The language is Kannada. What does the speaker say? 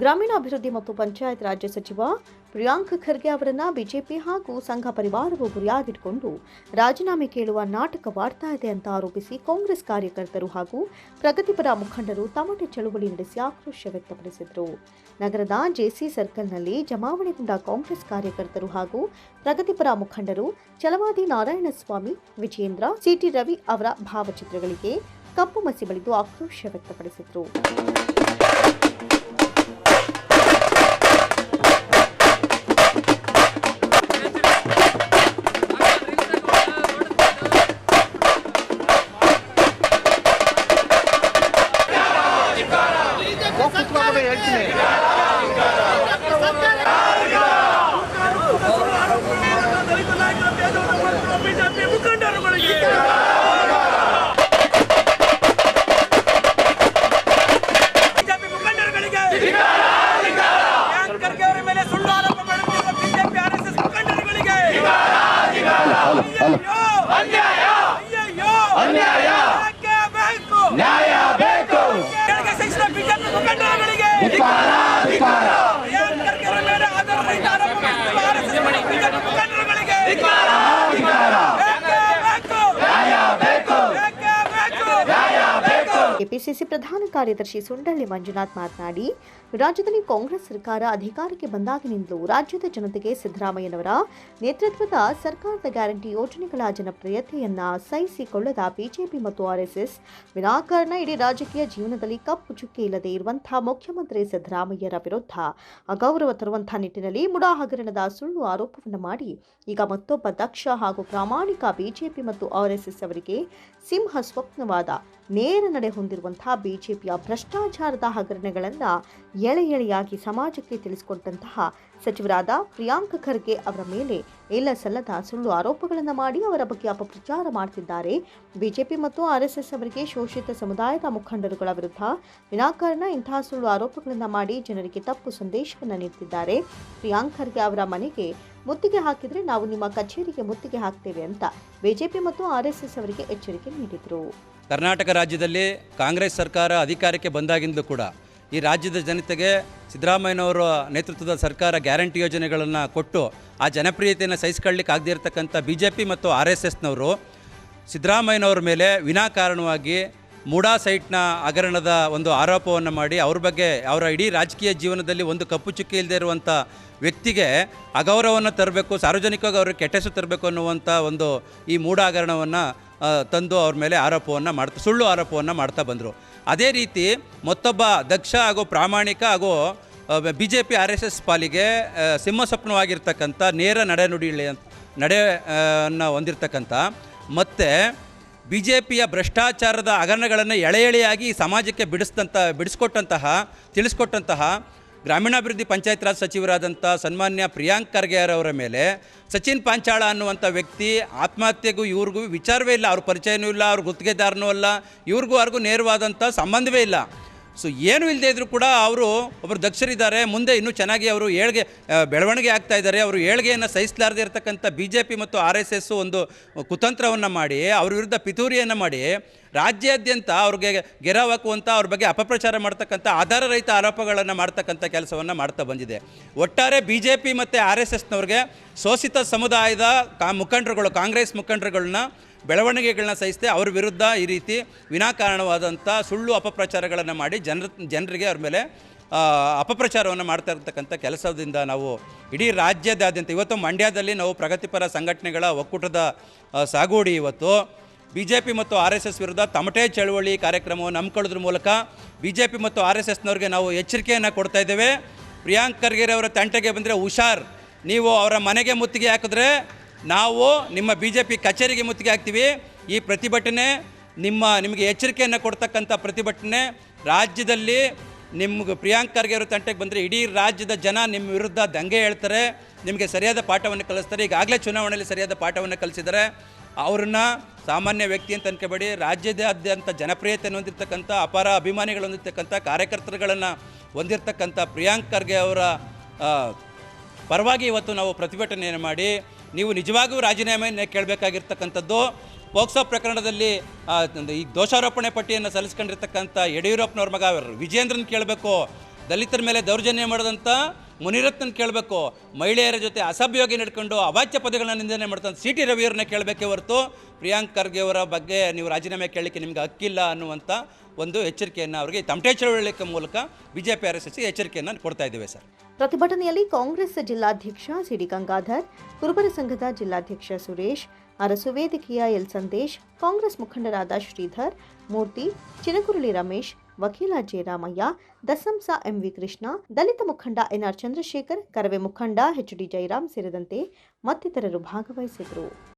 ಗ್ರಾಮೀಣಾಭಿವೃದ್ಧಿ ಮತ್ತು ಪಂಚಾಯತ್ ರಾಜ್ಯ ಸಚಿವ ಪ್ರಿಯಾಂಕ್ ಖರ್ಗೆ ಅವರನ್ನ ಬಿಜೆಪಿ ಹಾಗೂ ಸಂಘ ಪರಿವಾರವು ಗುರಿಯಾಗಿಟ್ಟುಕೊಂಡು ರಾಜೀನಾಮೆ ಕೇಳುವ ನಾಟಕವಾಡ್ತಾ ಇದೆ ಅಂತ ಆರೋಪಿಸಿ ಕಾಂಗ್ರೆಸ್ ಕಾರ್ಯಕರ್ತರು ಹಾಗೂ ಪ್ರಗತಿಪರ ಮುಖಂಡರು ತಮಟೆ ಚಳುವಳಿ ನಡೆಸಿ ಆಕ್ರೋಶ ವ್ಯಕ್ತಪಡಿಸಿದರು. ನಗರದ ಜೆಸಿ ಸರ್ಕಲ್ನಲ್ಲಿ ಜಮಾವಣೆಗೊಂಡ ಕಾಂಗ್ರೆಸ್ ಕಾರ್ಯಕರ್ತರು ಹಾಗೂ ಪ್ರಗತಿಪರ ಮುಖಂಡರು ಚಲವಾದಿ ನಾರಾಯಣಸ್ವಾಮಿ ವಿಜೇಂದ್ರ ಸಿಟಿ ರವಿ ಅವರ ಭಾವಚಿತ್ರಗಳಿಗೆ ಕಪ್ಪು ಮಸಿ ಬಳಿದು ಆಕ್ರೋಶ ವ್ಯಕ್ತಪಡಿಸಿದರು. ಖರ್ಗೆ ಅವರ ಮೇಲೆ ಸುಳ್ಳು ಆರೋಪ ಮಾಡುತ್ತಿರುವ ಬಿಜೆಪಿ ಆರ್ಎಸ್ಎಸ್ ಮುಖಂಡರುಗಳಿಗೆ ಅಯ್ಯಯ್ಯೋ! ಯಾಕೆ ಬೇಕು? ಕೆಳಗೆ ಸಹಿಸಿದ ಬಿಜೆಪಿ ಮುಖಂಡರುಗಳಿಗೆ ಪ್ರಿಯಾಂಕ್ ಖರ್ಗೆ ಅವರ ಮೇಲೆ ಆಧಾರರಹಿತ ಆರೋಪ ಮಾಡುತ್ತಿರುವ ಆರ್ಎಸ್ಎಸ್ ಬಿಜೆಪಿ ಮುಖಂಡರುಗಳಿಗೆ ಯಾಕೆ ಬೇಕು? ಯಾಕೆ ಬೇಕು? ಕೆಪಿಸಿಸಿ ಪ್ರಧಾನ ಕಾರ್ಯದರ್ಶಿ ಸುಂಡಳ್ಳಿ ಮಂಜುನಾಥ್ ಮಾತನಾಡಿ, ರಾಜ್ಯದಲ್ಲಿ ಕಾಂಗ್ರೆಸ್ ಸರ್ಕಾರ ಅಧಿಕಾರಕ್ಕೆ ಬಂದಾಗಿನಿಂದಲೂ ರಾಜ್ಯದ ಜನತೆಗೆ ಸಿದ್ದರಾಮಯ್ಯನವರ ನೇತೃತ್ವದ ಸರ್ಕಾರದ ಗ್ಯಾರಂಟಿ ಯೋಜನೆಗಳ ಜನಪ್ರಿಯತೆಯನ್ನ ಸಹಿಸಿಕೊಳ್ಳದ ಬಿಜೆಪಿ ಮತ್ತು ಆರ್ಎಸ್ಎಸ್ ವಿನಾಕಾರಣ ಇಡೀ ರಾಜಕೀಯ ಜೀವನದಲ್ಲಿ ಕಪ್ಪು ಚುಕ್ಕಿ ಇಲ್ಲದೆ ಇರುವಂತಹ ಮುಖ್ಯಮಂತ್ರಿ ಸಿದ್ದರಾಮಯ್ಯರ ವಿರುದ್ಧ ಅಗೌರವ ತರುವಂತಹ ನಿಟ್ಟಿನಲ್ಲಿ ಮುಡಾ ಹಗರಣದ ಸುಳ್ಳು ಆರೋಪವನ್ನು ಮಾಡಿ, ಈಗ ಮತ್ತೊಬ್ಬ ದಕ್ಷ ಹಾಗೂ ಪ್ರಾಮಾಣಿಕ ಬಿಜೆಪಿ ಮತ್ತು ಆರ್ಎಸ್ಎಸ್ ಅವರಿಗೆ ಸಿಂಹ ಸ್ವಪ್ನವಾದ ನೇರ ನಡೆ ಹೊಂದಿರುವಂತಹ ಬಿಜೆಪಿಯ ಭ್ರಷ್ಟಾಚಾರದ ಹಗರಣಗಳನ್ನು ಎಳೆ ಎಳೆಯಾಗಿ ಸಮಾಜಕ್ಕೆ ತಿಳಿಸಿಕೊಟ್ಟಂತಹ ಸಚಿವರಾದ ಪ್ರಿಯಾಂಕ ಖರ್ಗೆ ಅವರ ಮೇಲೆ ಎಲ್ಲ ಸಲ್ಲದ ಸುಳ್ಳು ಆರೋಪಗಳನ್ನು ಮಾಡಿ ಅವರ ಬಗ್ಗೆ ಅಪಪ್ರಚಾರ ಮಾಡ್ತಿದ್ದಾರೆ. ಬಿಜೆಪಿ ಮತ್ತು ಆರ್ಎಸ್ಎಸ್ ಅವರಿಗೆ ಶೋಷಿತ ಸಮುದಾಯದ ಮುಖಂಡರುಗಳ ವಿರುದ್ಧ ವಿನಾಕಾರಣ ಇಂತಹ ಸುಳ್ಳು ಆರೋಪಗಳನ್ನು ಮಾಡಿ ಜನರಿಗೆ ತಪ್ಪು ಸಂದೇಶವನ್ನು ನೀಡುತ್ತಿದ್ದಾರೆ ಪ್ರಿಯಾಂಕ್ ಖರ್ಗೆ ಅವರ ಮನೆಗೆ ಮುತ್ತಿಗೆ ಹಾಕಿದರೆ ನಾವು ನಿಮ್ಮ ಕಚೇರಿಗೆ ಮುತ್ತಿಗೆ ಹಾಕ್ತೇವೆ ಅಂತ ಬಿಜೆಪಿ ಮತ್ತು ಆರ್ಎಸ್ಎಸ್ ಅವರಿಗೆ ಎಚ್ಚರಿಕೆ ನೀಡಿದರು. ಕರ್ನಾಟಕ ರಾಜ್ಯದಲ್ಲಿ ಕಾಂಗ್ರೆಸ್ ಸರ್ಕಾರ ಅಧಿಕಾರಕ್ಕೆ ಬಂದಾಗಿಂದಲೂ ಕೂಡ ಈ ರಾಜ್ಯದ ಜನತೆಗೆ ಸಿದ್ದರಾಮಯ್ಯನವರ ನೇತೃತ್ವದ ಸರ್ಕಾರ ಗ್ಯಾರಂಟಿ ಯೋಜನೆಗಳನ್ನು ಕೊಟ್ಟು ಆ ಜನಪ್ರಿಯತೆಯನ್ನು ಸಹಿಸ್ಕೊಳ್ಳಿಕ್ಕೆ ಆಗದೇ ಇರತಕ್ಕಂಥ ಬಿ ಜೆ ಪಿ ಮತ್ತು ಆರ್ ಎಸ್ ಎಸ್ನವರು ಸಿದ್ದರಾಮಯ್ಯನವ್ರ ಮೇಲೆ ವಿನಾಕಾರಣವಾಗಿ ಮೂಡಾ ಸೈಟ್ನ ಹಗರಣದ ಒಂದು ಆರೋಪವನ್ನು ಮಾಡಿ ಅವ್ರ ಬಗ್ಗೆ ಅವರ ಇಡೀ ರಾಜಕೀಯ ಜೀವನದಲ್ಲಿ ಒಂದು ಕಪ್ಪು ಚುಕ್ಕಿ ಇಲ್ಲದೆ ಇರುವಂಥ ವ್ಯಕ್ತಿಗೆ ಅಗೌರವವನ್ನು ತರಬೇಕು, ಸಾರ್ವಜನಿಕವಾಗಿ ಅವ್ರಿಗೆ ಕೆಟ್ಟ ಹೆಸರು ತರಬೇಕು ಅನ್ನುವಂಥ ಒಂದು ಈ ಮೂಢ ಹಗರಣವನ್ನು ತಂದು ಅವ್ರ ಮೇಲೆ ಆರೋಪವನ್ನು ಮಾಡ್ತಾ ಸುಳ್ಳು ಆರೋಪವನ್ನು ಮಾಡ್ತಾ ಬಂದರು. ಅದೇ ರೀತಿ ಮತ್ತೊಬ್ಬ ದಕ್ಷ ಹಾಗೂ ಪ್ರಾಮಾಣಿಕ ಹಾಗೂ B J P R S S ಪಾಲಿಗೆ ಸಿಂಹಸ್ವಪ್ನವಾಗಿರ್ತಕ್ಕಂಥ ಸಿಂಹ ಸ್ವಪ್ನವಾಗಿರ್ತಕ್ಕಂಥ ನೇರ ನಡೆನುಡಿ ನಡೆ ಆ, ನಡೆಯನ್ನು ಹೊಂದಿರತಕ್ಕಂಥ ಮತ್ತು ಬಿ ಜೆ ಪಿಯ ಭ್ರಷ್ಟಾಚಾರದ ಹಗರಣಗಳನ್ನು ಎಳೆ ಎಳೆಯಾಗಿ ಸಮಾಜಕ್ಕೆ ಬಿಡಿಸಿದಂಥ ಬಿಡಿಸ್ಕೊಟ್ಟಂತಹ ತಿಳಿಸ್ಕೊಟ್ಟಂತಹ ಗ್ರಾಮೀಣಾಭಿವೃದ್ಧಿ ಪಂಚಾಯತ್ ರಾಜ್ ಸಚಿವರಾದಂಥ ಸನ್ಮಾನ್ಯ ಪ್ರಿಯಾಂಕ್ ಖರ್ಗೆಯವರ ಮೇಲೆ ಸಚಿನ್ ಪಾಂಚಾಳ ಅನ್ನುವಂಥ ವ್ಯಕ್ತಿ ಆತ್ಮಹತ್ಯೆಗೂ ಇವ್ರಿಗೂ ವಿಚಾರವೇ ಇಲ್ಲ. ಅವ್ರ ಪರಿಚಯನೂ ಇಲ್ಲ, ಅವ್ರ ಗುತ್ತಿಗೆದಾರನೂ ಅಲ್ಲ, ಇವ್ರಿಗೂ ಅವ್ರಿಗೂ ನೇರವಾದಂಥ ಸಂಬಂಧವೇ ಇಲ್ಲ. ಸೊ ಏನು ಇಲ್ಲದೆ ಇದ್ದರೂ ಕೂಡ ಅವರು ಒಬ್ಬರು ದಕ್ಷರಿದ್ದಾರೆ, ಮುಂದೆ ಇನ್ನೂ ಚೆನ್ನಾಗಿ ಅವರು ಏಳ್ಗೆ ಬೆಳವಣಿಗೆ ಆಗ್ತಾ ಇದ್ದಾರೆ. ಅವರು ಏಳ್ಗೆಯನ್ನು ಸಹಿಸಲಾರ್ದೇ ಇರತಕ್ಕಂಥ ಬಿ ಜೆ ಪಿ ಮತ್ತು ಆರ್ ಎಸ್ ಎಸ್ ಒಂದು ಕುತಂತ್ರವನ್ನು ಮಾಡಿ, ಅವ್ರ ವಿರುದ್ಧ ಪಿತೂರಿಯನ್ನು ಮಾಡಿ ರಾಜ್ಯಾದ್ಯಂತ ಅವ್ರಿಗೆ ಗೆರವ್ ಹಾಕುವಂಥ ಅವ್ರ ಬಗ್ಗೆ ಅಪಪ್ರಚಾರ ಮಾಡ್ತಕ್ಕಂಥ ಆಧಾರರಹಿತ ಆರೋಪಗಳನ್ನು ಮಾಡ್ತಕ್ಕಂಥ ಕೆಲಸವನ್ನು ಮಾಡ್ತಾ ಬಂದಿದೆ. ಒಟ್ಟಾರೆ ಬಿ ಜೆ ಪಿ ಮತ್ತು ಆರ್ ಎಸ್ ಎಸ್ನವ್ರಿಗೆ ಶೋಷಿತ ಸಮುದಾಯದ ಕಾ ಮುಖಂಡರುಗಳು, ಕಾಂಗ್ರೆಸ್ ಮುಖಂಡರುಗಳನ್ನ ಬೆಳವಣಿಗೆಗಳನ್ನ ಸಹಿಸದೆ ಅವ್ರ ವಿರುದ್ಧ ಈ ರೀತಿ ವಿನಾಕಾರಣವಾದಂಥ ಸುಳ್ಳು ಅಪಪ್ರಚಾರಗಳನ್ನು ಮಾಡಿ ಜನರ, ಜನರಿಗೆ ಅವ್ರ ಮೇಲೆ ಅಪಪ್ರಚಾರವನ್ನು ಮಾಡ್ತಾ ಇರ್ತಕ್ಕಂಥ ಕೆಲಸದಿಂದ ನಾವು ಇಡೀ ರಾಜ್ಯದಾದ್ಯಂತ, ಇವತ್ತು ಮಂಡ್ಯದಲ್ಲಿ ನಾವು ಪ್ರಗತಿಪರ ಸಂಘಟನೆಗಳ ಒಕ್ಕೂಟದ ಸಾಗೋಡಿ ಇವತ್ತು. ಬಿ ಜೆ ಪಿ ಮತ್ತು ಆರ್ ಎಸ್ ಎಸ್ ವಿರುದ್ಧ ತಮಟೆ ಚಳವಳಿ ಕಾರ್ಯಕ್ರಮವನ್ನು ಹಮ್ಮಿಕೊಳ್ಳೋದ್ರ ಮೂಲಕ ಬಿ ಜೆ ಪಿ ಮತ್ತು ಆರ್ ಎಸ್ ಎಸ್ನವ್ರಿಗೆ ನಾವು ಎಚ್ಚರಿಕೆಯನ್ನು ಕೊಡ್ತಾ ಇದ್ದೇವೆ. ಪ್ರಿಯಾಂಕ್ ಖರ್ಗೆ ಅವರ ತಂಟೆಗೆ ಬಂದರೆ ಹುಷಾರ್. ನೀವು ಅವರ ಮನೆಗೆ ಮುತ್ತಿಗೆ ಹಾಕಿದ್ರೆ ನಾವು ನಿಮ್ಮ ಬಿ ಜೆ ಪಿ ಕಚೇರಿಗೆ ಮುತ್ತಿಗೆ ಹಾಕ್ತೀವಿ. ಈ ಪ್ರತಿಭಟನೆ ನಿಮ್ಮ ನಿಮಗೆ ಎಚ್ಚರಿಕೆಯನ್ನು ಕೊಡ್ತಕ್ಕಂಥ ಪ್ರತಿಭಟನೆ ರಾಜ್ಯದಲ್ಲಿ ನಿಮ್ಗೆ ಪ್ರಿಯಾಂಕ್ ಖರ್ಗೆ ಅವರ ತಂಟೆಗೆ ಬಂದರೆ ಇಡೀ ರಾಜ್ಯದ ಜನ ನಿಮ್ಮ ವಿರುದ್ಧ ದಂಗೆ ಹೇಳ್ತಾರೆ. ನಿಮಗೆ ಸರಿಯಾದ ಪಾಠವನ್ನು ಕಲಿಸ್ತಾರೆ. ಈಗಾಗಲೇ ಚುನಾವಣೆಯಲ್ಲಿ ಸರಿಯಾದ ಪಾಠವನ್ನು ಕಲಿಸಿದ್ದಾರೆ. ಅವ್ರನ್ನ ಸಾಮಾನ್ಯ ವ್ಯಕ್ತಿ ಅಂತ ಅನ್ಕೋಬೇಡಿ, ರಾಜ್ಯದಾದ್ಯಂತ ಜನಪ್ರಿಯತೆಯನ್ನು ಹೊಂದಿರತಕ್ಕಂಥ, ಅಪಾರ ಅಭಿಮಾನಿಗಳು ಹೊಂದಿರತಕ್ಕಂಥ ಕಾರ್ಯಕರ್ತರುಗಳನ್ನು ಹೊಂದಿರತಕ್ಕಂಥ ಪ್ರಿಯಾಂಕ್ ಖರ್ಗೆ ಅವರ ಪರವಾಗಿ ಇವತ್ತು ನಾವು ಪ್ರತಿಭಟನೆಯನ್ನು ಮಾಡಿ, ನೀವು ನಿಜವಾಗಿಯೂ ರಾಜೀನಾಮೆಯನ್ನು ಕೇಳಬೇಕಾಗಿರ್ತಕ್ಕಂಥದ್ದು. ಪೋಕ್ಸೋ ಪ್ರಕರಣದಲ್ಲಿ ಈ ದೋಷಾರೋಪಣೆ ಪಟ್ಟಿಯನ್ನು ಸಲ್ಲಿಸ್ಕೊಂಡಿರ್ತಕ್ಕಂಥ ಯಡಿಯೂರಪ್ಪನವ್ರ ಮಗ ವಿಜೇಂದ್ರನ್ ಕೇಳಬೇಕು. ದಲಿತರ ಮೇಲೆ ದೌರ್ಜನ್ಯ ಮಾಡಿದಂಥ ಮುನಿರತ್ನ ಕೇಳಬೇಕು. ಮಹಿಳೆಯರ ಜೊತೆ ಅಸಭ್ಯವಾಗಿ ನಡ್ಕೊಂಡು ಅವಾಚ್ಯ ಪದಗಳನ್ನ ನಿಂದನೆ ಮಾಡ್ತಂಥ ಸಿ ಟಿ ರವಿಯವ್ರನ್ನ ಕೇಳಬೇಕೇ ಹೊರತು ಪ್ರಿಯಾಂಕ್ ಖರ್ಗೆ ಅವರ ಬಗ್ಗೆ ನೀವು ರಾಜೀನಾಮೆ ಕೇಳಲಿಕ್ಕೆ ನಿಮ್ಗೆ ಹಕ್ಕಿಲ್ಲ ಅನ್ನುವಂಥ ಒಂದು ಎಚ್ಚರಿಕೆಯನ್ನು ಅವರಿಗೆ ತಮಟೆ ಚಳವಳಿಕೆ ಮೂಲಕ ಬಿಜೆಪಿ ಆರ್ ಎಸ್ ಎಸ್ಗೆ ಎಚ್ಚರಿಕೆಯನ್ನು ಕೊಡ್ತಾ ಇದ್ದೇವೆ ಸರ್. ಪ್ರತಿಭಟನೆಯಲ್ಲಿ ಕಾಂಗ್ರೆಸ್ ಜಿಲ್ಲಾಧ್ಯಕ್ಷ ಸಿಡಿ ಗಂಗಾಧರ್, ಕುರುಬರ ಸಂಘದ ಜಿಲ್ಲಾಧ್ಯಕ್ಷ ಸುರೇಶ್, ಅರಸು ವೇದಿಕೆಯ ಎಲ್ ಸಂದೇಶ್, ಕಾಂಗ್ರೆಸ್ ಮುಖಂಡರಾದ ಶ್ರೀಧರ್, ಮೂರ್ತಿ ಚಿನಕುರುಳಿ ರಮೇಶ್ ವಕೀಲ ಜಯರಾಮಯ್ಯ, ದಸಂಸ ಎಂವಿ ಕೃಷ್ಣ, ದಲಿತ ಮುಖಂಡ ಎನ್ಆರ್ ಚಂದ್ರಶೇಖರ್, ಕರವೇ ಮುಖಂಡ ಎಚ್ ಡಿ ಜಯರಾಮ್ ಸೇರಿದಂತೆ ಮತ್ತಿತರರು ಭಾಗವಹಿಸಿದರು